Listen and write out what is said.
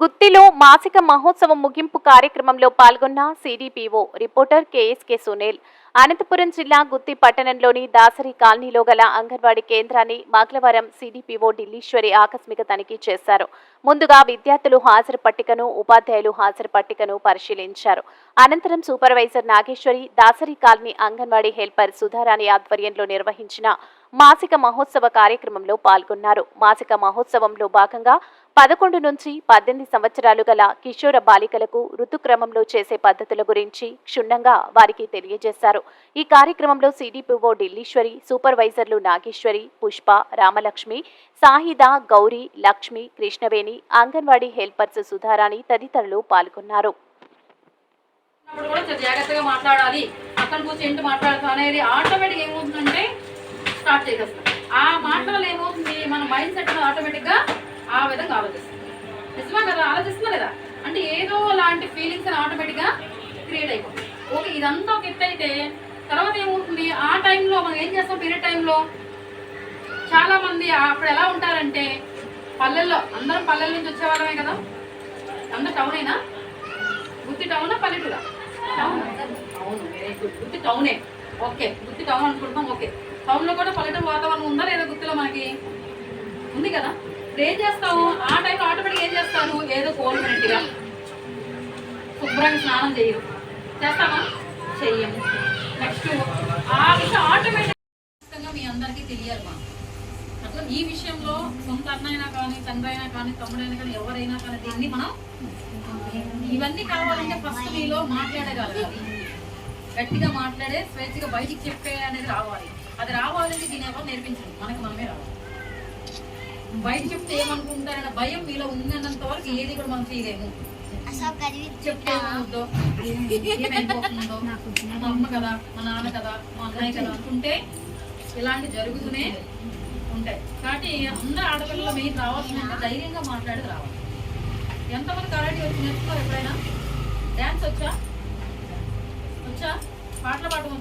గుత్తిలో మాసిక మహోత్సవం ముగింపు కార్యక్రమంలో పాల్గొన్న CDPO reporter KSK Sunil. Anantapuram జిల్లా గుత్తి పట్టణంలోని దాసరి కాలనీలో గల అంగన్వాడీ కేంద్రాన్ని మంగళవారం సిడిపిఓ ఢిల్లీశ్వరి ఆకస్మిక తనిఖీ చేశారు. ముందుగా విద్యార్థులు హాజరు పట్టికను ఉపాధ్యాయులు హాజరు పట్టికను పరిశీలించారు. అనంతరం supervisor Nageswari Dasari colony anganwadi helper Sudharani ఆధ్వర్యంలో నిర్వహించిన మాసిక మహోత్సవ కార్యక్రమంలో పాల్గొన్నారు. మాసిక మహోత్సవంలో భాగంగా పదకొండు నుంచి పద్దెనిమిది సంవత్సరాలు గల కిషోర బాలికలకు ఋతుక్రమంలో చేసే పద్ధతుల గురించి క్షుణ్ణంగా వారికి తెలియజేశారు. ఈ కార్యక్రమంలో సిడిపిఓ ఢిల్లీశ్వరి సూపర్వైజర్లు నాగేశ్వరి పుష్ప రామలక్ష్మి సాహిద గౌరీ లక్ష్మి కృష్ణవేణి అంగన్వాడీ హెల్పర్స్ సుధారాణి తదితరులు పాల్గొన్నారు. జాగ్రత్తగా మాట్లాడాలి. పక్కన కూర్చొని ఏంటి అనేది ఆటోమేటిక్ ఏమవుతుందంటే స్టార్ట్ చేసేస్తాం ఆ మాటలు ఏమవుతుంది మన మైండ్ సెట్ ఆటోమేటిక్గా ఆ విధంగా ఆలోచిస్తుంది నిజమా కదా? ఆలోచిస్తున్నా లేదా అంటే ఏదో లాంటి ఫీలింగ్స్ అని ఆటోమేటిక్గా క్రియేట్ అయిపోతుంది ఓకే ఇదంతా ఒక ఎత్తు అయితే తర్వాత ఏమవుతుంది? ఆ టైంలో మనం ఏం చేస్తాం? పీరియడ్ టైంలో చాలా మంది అప్పుడు ఎలా ఉంటారంటే పల్లెల్లో అందరం పల్లెల నుంచి వచ్చేవాళ్ళమే కదా? అందరు టౌన్ అయినా గుత్తి టౌనా పల్లెటూరా? టౌన్ అవును వెరీ గుడ్ గుత్తి టౌనే ఓకే గుత్తి టౌన్ అనుకుంటున్నాం. ఓకే. టౌన్లో కూడా పల్లెటూరు వాతావరణం ఉందా లేదా గుర్తులో మనకి? ఉంది కదా? ఇప్పుడు ఏం చేస్తాము ఆ టైంలో ఆటోమేటిక్ ఏం చేస్తాను ఏదో కోల్పోయినట్టుగా శుభ్రంగా స్నానం చేయరు. చేస్తామా చెయ్యము. నెక్స్ట్ ఆ విషయం ఆటోమేటిక్ మీ అందరికీ తెలియాలి మా అట్లా ఈ విషయంలో సొంత అన్నైనా కానీ తండ్రి అయినా కానీ తమ్ముడైనా కానీ ఎవరైనా కానీ దీన్ని మనం ఇవన్నీ కావాలంటే ఫస్ట్ మీలో మాట్లాడగలగాలి. గట్టిగా మాట్లాడే స్వేచ్ఛగా బయటికి చెప్పే అనేది రావాలి. అది రావాలంటే దీని ఎవరు నేర్పించండి మనకు మనమే రావాలి. బయట చెప్తే ఏమనుకుంటారన్న భయం మీలో ఉందన్నంత వరకు ఏది కూడా మనం చేయలేము చెప్తే ఏమవుద్దో, ఏమైపోతుందో, మా అమ్మ కదా మా నాన్న కదా మా అన్నయ్య కదా అనుకుంటే ఇలాంటి జరుగుతూనే ఉంటాయి. కాబట్టి అందరూ ఆడపిల్లలు మెయిన్ రావాల్సిన ధైర్యంగా మాట్లాడి రావాలి. ఎంతమంది కరాటే వచ్చి నేర్చుకున్నారు ఎప్పుడైనా డ్యాన్స్ వచ్చా వచ్చా పాటలు పాడడం